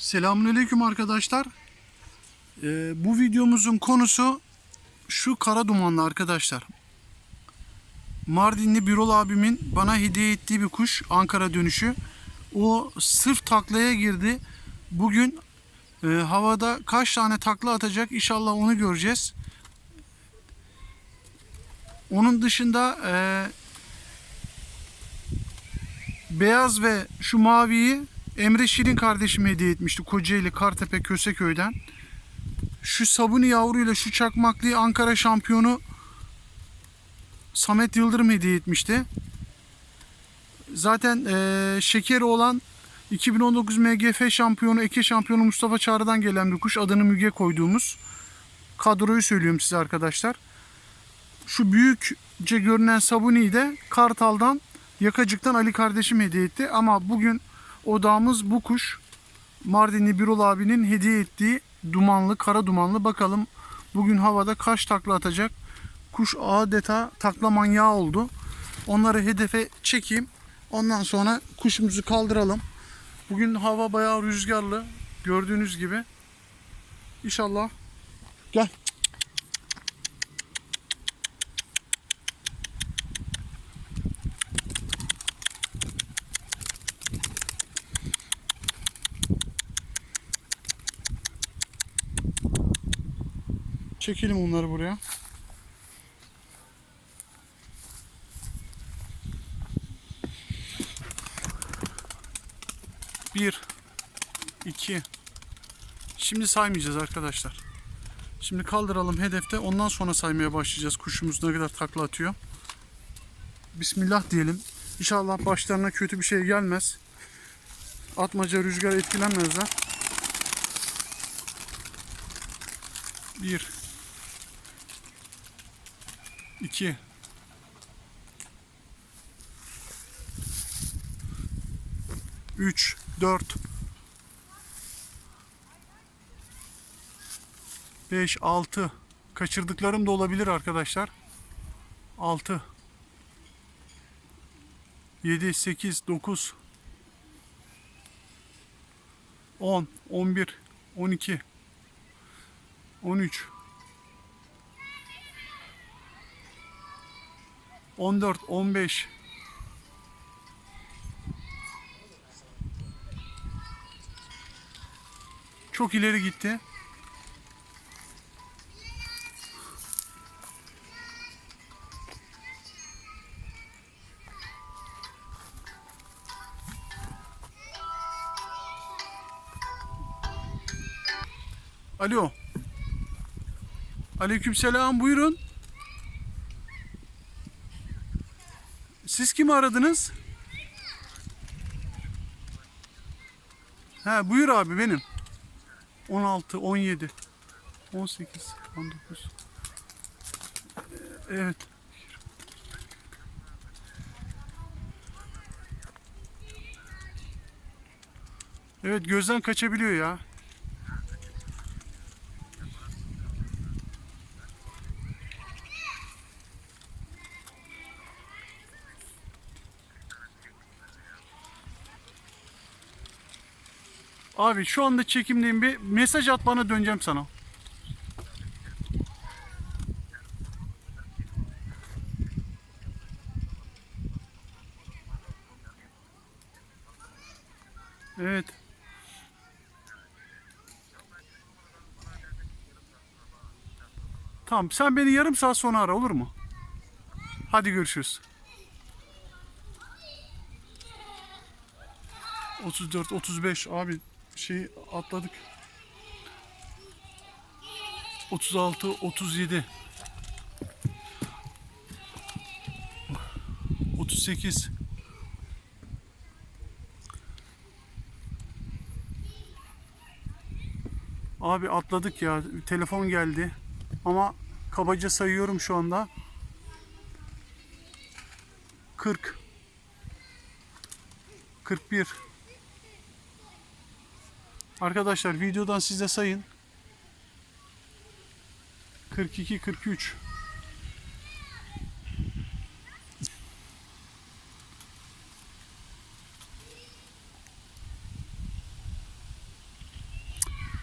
Selamünaleyküm arkadaşlar. Ee, bu videomuzun konusu şu kara dumanlı arkadaşlar. Mardinli Birol abimin bana hediye ettiği bir kuş Ankara dönüşü. O sırf taklaya girdi. Bugün e, havada kaç tane takla atacak inşallah onu göreceğiz. Onun dışında e, beyaz ve şu maviyi Emre Şirin kardeşim hediye etmişti. Kocaeli Kartepe Köseköy'den. Şu sabuni yavruyla şu çakmaklıyı Ankara şampiyonu Samet Yıldırım hediye etmişti. Zaten eee şekeri olan 2019 MGF şampiyonu, Eke şampiyonu Mustafa Çağrı'dan gelen bir kuş. Adını Müge koyduğumuz. Kadroyu söylüyorum size arkadaşlar. Şu büyükçe görünen Sabuni'yi de Kartal'dan Yakacık'tan Ali kardeşim hediye etti. Ama bugün odağımız bu kuş. Mardinli Birol abinin hediye ettiği dumanlı, kara dumanlı. Bakalım bugün havada kaç takla atacak. Kuş adeta takla manyağı oldu. Onları hedefe çekeyim. Ondan sonra kuşumuzu kaldıralım. Bugün hava bayağı rüzgarlı. Gördüğünüz gibi. İnşallah. Gel. Çekelim onları buraya. Bir, iki. Şimdi saymayacağız arkadaşlar. Şimdi kaldıralım hedefte. Ondan sonra saymaya başlayacağız. Kuşumuz ne kadar takla atıyor. Bismillah diyelim. İnşallah başlarına kötü bir şey gelmez. Atmaca rüzgar etkilenmezler. Bir. İki, Üç, dört, beş, altı. Kaçırdıklarım da olabilir arkadaşlar. Altı, yedi, sekiz, dokuz, on, on bir, on iki, 13 14 15 Çok ileri gitti. Alo. Aleykümselam buyurun. Siz kimi aradınız? Ha buyur abi benim. 16, 17, 18, 19. Evet. Evet gözden kaçabiliyor ya. Abi şu anda çekimdeyim bir mesaj at bana döneceğim sana. Evet. Tamam sen beni yarım saat sonra ara olur mu? Hadi görüşürüz. 34 35 abi şey atladık. 36 37 38 Abi atladık ya. Telefon geldi. Ama kabaca sayıyorum şu anda. 40 41 Arkadaşlar videodan siz de sayın. 42 43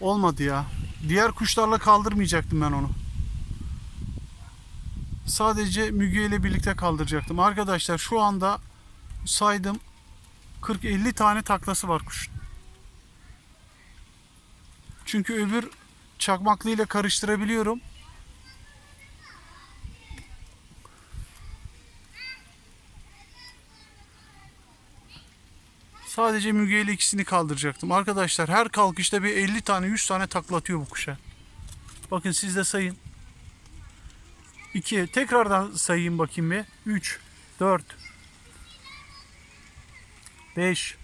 Olmadı ya. Diğer kuşlarla kaldırmayacaktım ben onu. Sadece Müge ile birlikte kaldıracaktım. Arkadaşlar şu anda saydım 40-50 tane taklası var kuşun. Çünkü öbür çakmaklı ile karıştırabiliyorum. Sadece Müge ile ikisini kaldıracaktım. Arkadaşlar her kalkışta bir 50 tane 100 tane taklatıyor bu kuşa. Bakın siz de sayın. 2 tekrardan sayayım bakayım bir. 3 4 5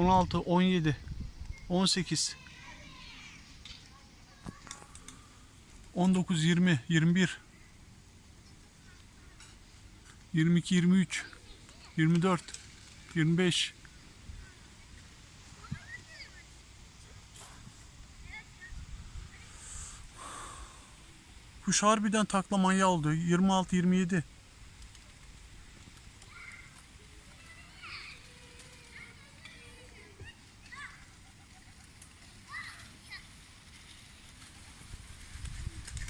16 17 18 19 20 21 22 23 24 25 Kuş harbiden takla manyağı oldu. 26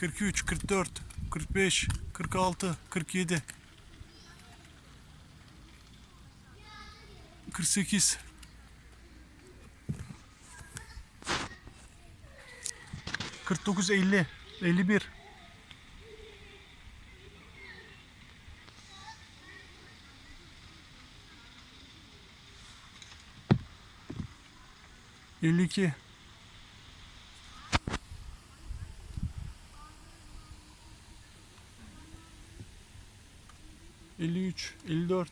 43 44 45 46 47 48 49 50 51 52 54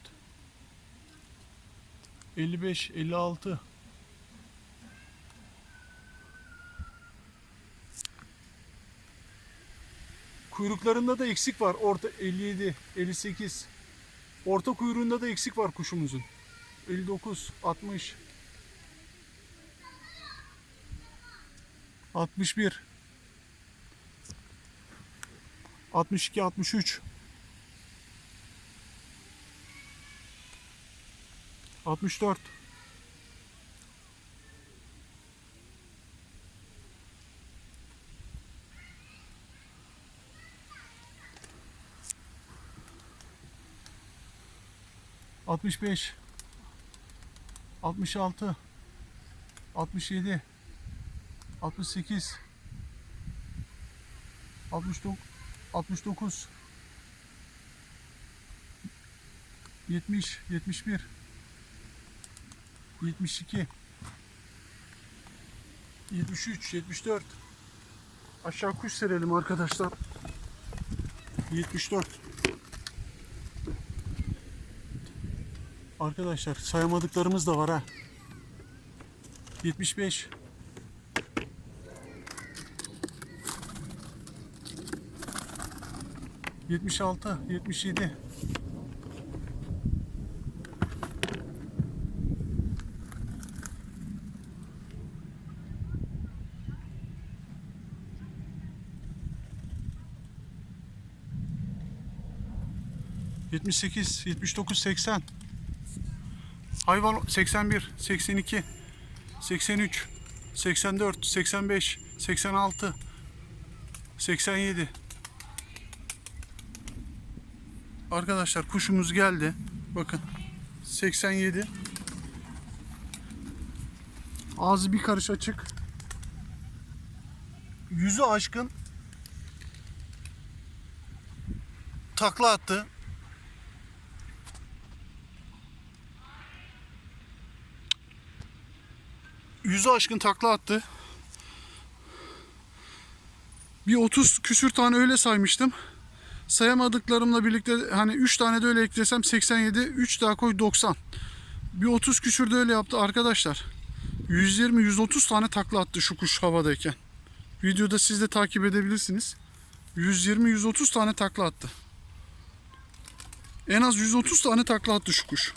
55 56 Kuyruklarında da eksik var. Orta 57, 58. Orta kuyruğunda da eksik var kuşumuzun. 59, 60. 61. 62, 63. 64 65 66 67 68 69 69 70 71 72 73 74 aşağı kuş serelim arkadaşlar. 74 Arkadaşlar sayamadıklarımız da var ha. 75 76 77 78 79 80 Hayvan 81, 82, 83, 84, 85, 86, 87. Arkadaşlar kuşumuz geldi. Bakın 87. Ağzı bir karış açık. Yüzü aşkın. Takla attı. Yüzü aşkın takla attı. Bir 30 küsür tane öyle saymıştım. Sayamadıklarımla birlikte hani 3 tane de öyle eklesem 87, 3 daha koy 90. Bir 30 küsür de öyle yaptı arkadaşlar. 120-130 tane takla attı şu kuş havadayken. Videoda siz de takip edebilirsiniz. 120-130 tane takla attı. En az 130 tane takla attı şu kuş.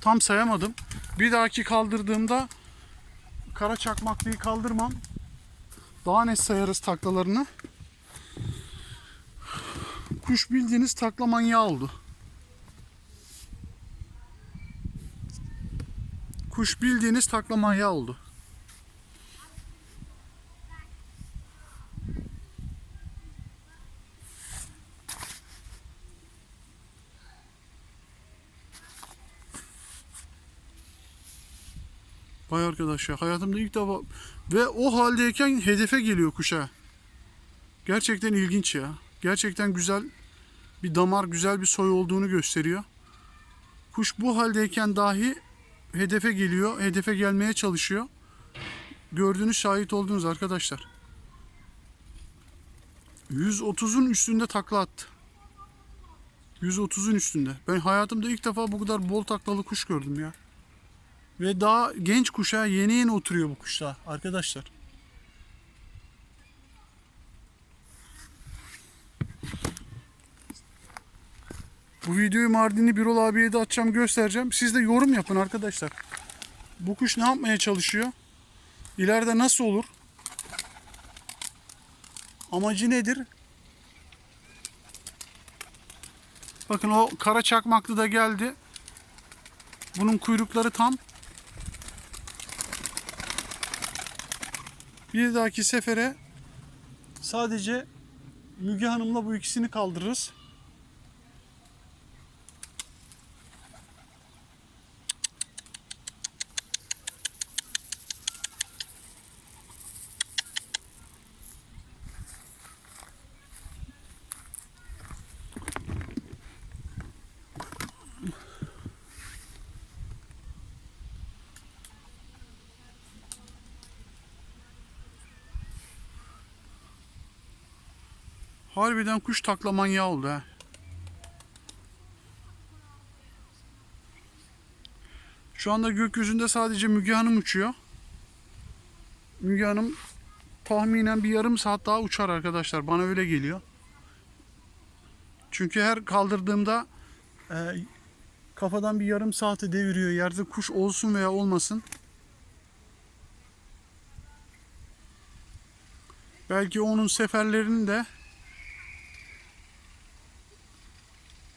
Tam sayamadım. Bir dahaki kaldırdığımda kara çakmaklıyı kaldırmam. Daha net sayarız taklalarını. Kuş bildiğiniz takla manyağı oldu. Kuş bildiğiniz takla manyağı oldu. Vay arkadaş ya hayatımda ilk defa ve o haldeyken hedefe geliyor kuşa. Gerçekten ilginç ya. Gerçekten güzel bir damar, güzel bir soy olduğunu gösteriyor. Kuş bu haldeyken dahi hedefe geliyor, hedefe gelmeye çalışıyor. Gördüğünüz, şahit olduğunuz arkadaşlar. 130'un üstünde takla attı. 130'un üstünde. Ben hayatımda ilk defa bu kadar bol taklalı kuş gördüm ya. Ve daha genç kuşa yeni yeni oturuyor bu kuşlar arkadaşlar. Bu videoyu Mardinli Birol abiye de atacağım göstereceğim. Siz de yorum yapın arkadaşlar. Bu kuş ne yapmaya çalışıyor? İleride nasıl olur? Amacı nedir? Bakın o kara çakmaklı da geldi. Bunun kuyrukları tam. Bir dahaki sefere sadece Müge Hanım'la bu ikisini kaldırırız. Harbiden kuş takla manyağı oldu ha. Şu anda gökyüzünde sadece Müge Hanım uçuyor. Müge Hanım tahminen bir yarım saat daha uçar arkadaşlar. Bana öyle geliyor. Çünkü her kaldırdığımda e, kafadan bir yarım saati deviriyor. Yerde kuş olsun veya olmasın. Belki onun seferlerini de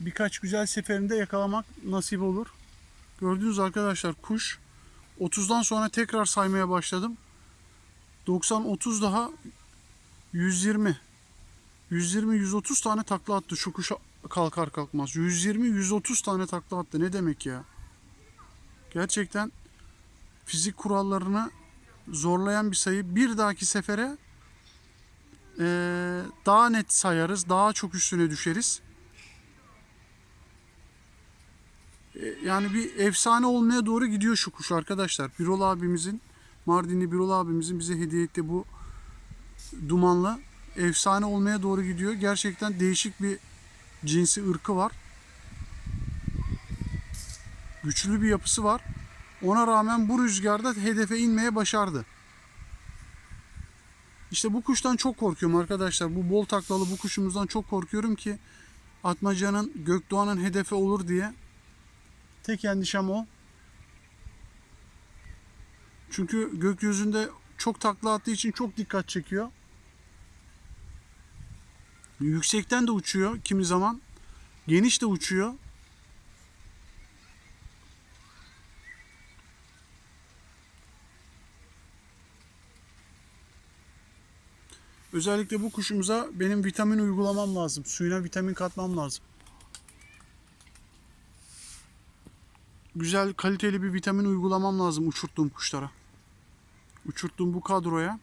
birkaç güzel seferinde yakalamak nasip olur. Gördüğünüz arkadaşlar kuş 30'dan sonra tekrar saymaya başladım. 90 30 daha 120 120 130 tane takla attı şu kuş kalkar kalkmaz. 120 130 tane takla attı. Ne demek ya? Gerçekten fizik kurallarını zorlayan bir sayı. Bir dahaki sefere eee, daha net sayarız. Daha çok üstüne düşeriz. Yani bir efsane olmaya doğru gidiyor şu kuş arkadaşlar. Birol abimizin, Mardinli Birol abimizin bize hediye ettiği bu dumanla efsane olmaya doğru gidiyor. Gerçekten değişik bir cinsi ırkı var. Güçlü bir yapısı var. Ona rağmen bu rüzgarda hedefe inmeye başardı. İşte bu kuştan çok korkuyorum arkadaşlar. Bu bol taklalı bu kuşumuzdan çok korkuyorum ki Atmaca'nın Gökdoğan'ın hedefi olur diye. Tek endişem o. Çünkü gökyüzünde çok takla attığı için çok dikkat çekiyor. Yüksekten de uçuyor kimi zaman. Geniş de uçuyor. Özellikle bu kuşumuza benim vitamin uygulamam lazım. Suyuna vitamin katmam lazım. Güzel kaliteli bir vitamin uygulamam lazım uçurttuğum kuşlara. Uçurttuğum bu kadroya.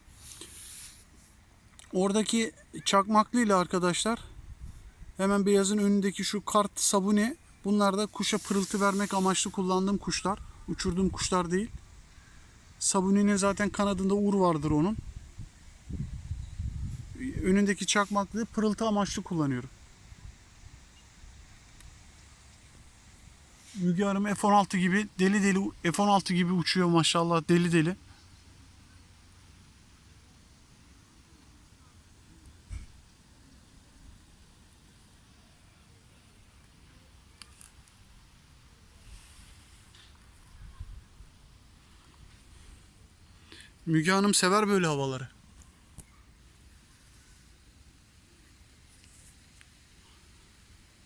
Oradaki çakmaklıyla arkadaşlar hemen beyazın önündeki şu kart sabuni bunlar da kuşa pırıltı vermek amaçlı kullandığım kuşlar. Uçurduğum kuşlar değil. Sabuni'nin zaten kanadında uğur vardır onun. Önündeki çakmaklığı pırıltı amaçlı kullanıyorum. Müge Hanım F-16 gibi deli deli F-16 gibi uçuyor maşallah deli deli. Müge Hanım sever böyle havaları.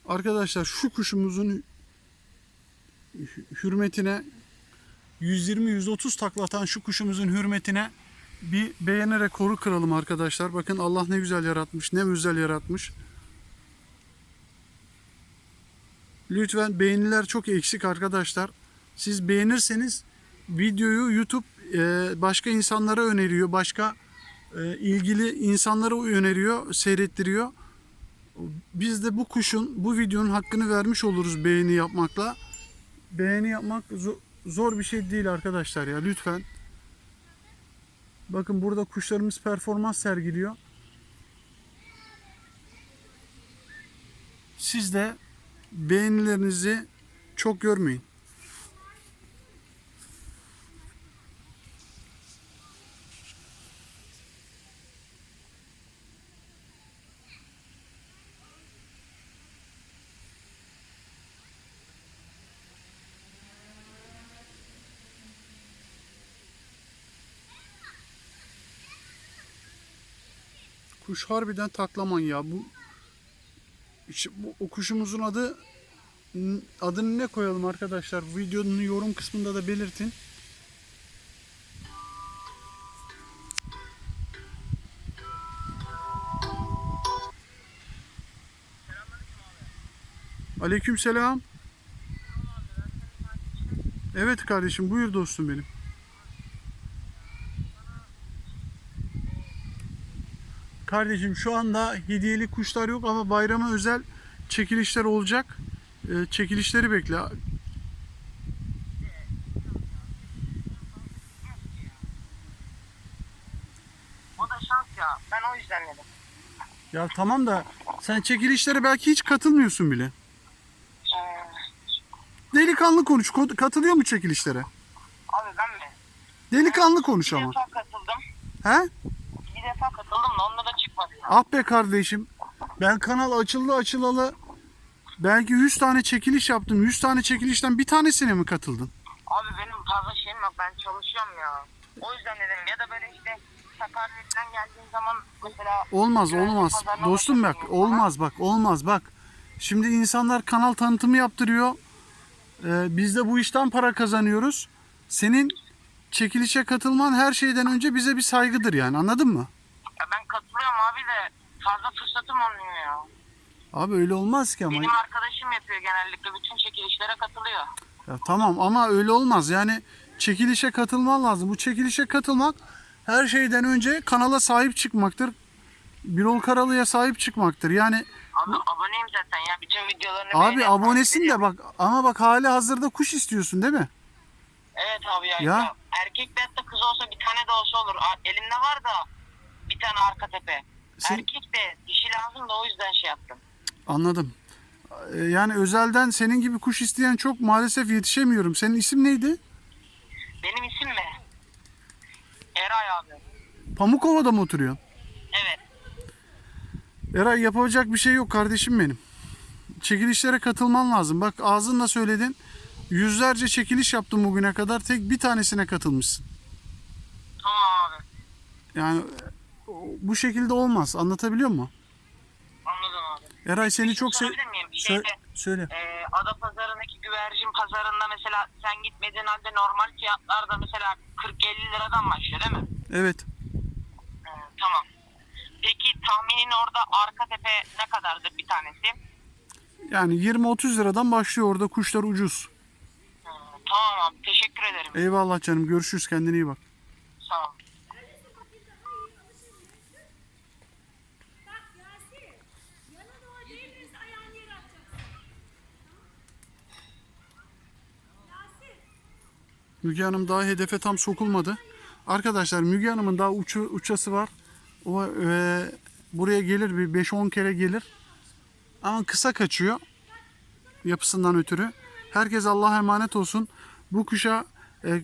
Arkadaşlar şu kuşumuzun hürmetine 120-130 taklatan şu kuşumuzun hürmetine bir beğeni rekoru kıralım arkadaşlar. Bakın Allah ne güzel yaratmış, ne güzel yaratmış. Lütfen beğeniler çok eksik arkadaşlar. Siz beğenirseniz videoyu YouTube e, başka insanlara öneriyor, başka e, ilgili insanlara öneriyor, seyrettiriyor. Biz de bu kuşun, bu videonun hakkını vermiş oluruz beğeni yapmakla. Beğeni yapmak zo- zor bir şey değil arkadaşlar ya lütfen. Bakın burada kuşlarımız performans sergiliyor. Siz de beğenilerinizi çok görmeyin. Kuş harbiden taklaman ya. Bu, işte bu o kuşumuzun adı adını ne koyalım arkadaşlar? Videonun yorum kısmında da belirtin. Aleykümselam. Evet kardeşim buyur dostum benim. Kardeşim şu anda hediyeli kuşlar yok ama bayrama özel çekilişler olacak. Ee, çekilişleri bekle. O da şans ya. Ben o yüzden dedim. Ya tamam da sen çekilişlere belki hiç katılmıyorsun bile. Ee, Delikanlı konuş. Ko- Katılıyor mu çekilişlere? abi ben mi? Delikanlı konuş ama. defa katıldım. He? Defa katıldım da onda da çıkmadı. Ah be kardeşim. Ben kanal açıldı açılalı belki 100 tane çekiliş yaptım. 100 tane çekilişten bir tanesine mi katıldın? Abi benim fazla şeyim yok. Ben çalışıyorum ya. O yüzden dedim. Ya da böyle işte Sakarya falan geldiğin zaman mesela Olmaz olmaz. Dostum bak olmaz bak olmaz bak. Şimdi insanlar kanal tanıtımı yaptırıyor. Ee, biz de bu işten para kazanıyoruz. Senin çekilişe katılman her şeyden önce bize bir saygıdır yani anladın mı? Ya ben katılıyorum abi de fazla fırsatım olmuyor ya. Abi öyle olmaz ki ama. Benim arkadaşım yapıyor genellikle. Bütün çekilişlere katılıyor. Ya tamam ama öyle olmaz. Yani çekilişe katılman lazım. Bu çekilişe katılmak her şeyden önce kanala sahip çıkmaktır. Birol Karalı'ya sahip çıkmaktır. Yani Abi aboneyim zaten ya. Bütün videolarını abi beğeniyorum, abonesin de bak ama bak hali hazırda kuş istiyorsun değil mi? Evet abi ya. Ya. ya. Erkek hatta kız olsa bir tane de olsa olur. A- Elimde var da tane arka tepe. Sen- Erkek de dişi lazım da o yüzden şey yaptım. Anladım. Ee, Yani özelden senin gibi kuş isteyen çok maalesef yetişemiyorum. Senin isim neydi? Benim isim mi? Eray abi. Pamukova'da mı oturuyorsun? Evet. Eray yapacak bir şey yok kardeşim benim. Çekilişlere katılman lazım. Bak ağzınla söyledin. Yüzlerce çekiliş yaptım bugüne kadar. Tek bir tanesine katılmışsın. Tamam abi. Yani bu şekilde olmaz. Anlatabiliyor muyum? Anladım abi. Eray seni çok. Sorabilir miyim? Sö- Şeyde, söyle. e, ada pazarındaki güvercin pazarında mesela sen gitmediğin halde normal fiyatlarda mesela 40-50 liradan başlıyor değil mi? Evet. Ee, tamam. Peki tahminin orada arka tepe ne kadardı bir tanesi? Yani 20-30 liradan başlıyor orada kuşlar ucuz. Ee, Tamam abi teşekkür ederim. Eyvallah canım. Görüşürüz. Kendine iyi bak. Sağ ol. Müge Hanım daha hedefe tam sokulmadı. Arkadaşlar Müge Hanım'ın daha uçu, uçası var. O e, buraya gelir bir 5-10 kere gelir. Ama kısa kaçıyor. Yapısından ötürü. Herkes Allah'a emanet olsun. Bu kuşa e,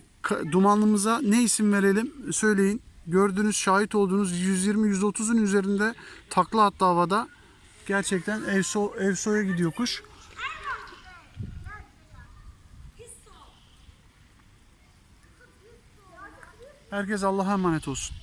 dumanlımıza ne isim verelim söyleyin. Gördüğünüz, şahit olduğunuz 120-130'un üzerinde takla attı havada. Gerçekten Evso, Evso'ya gidiyor kuş. Herkes Allah'a emanet olsun.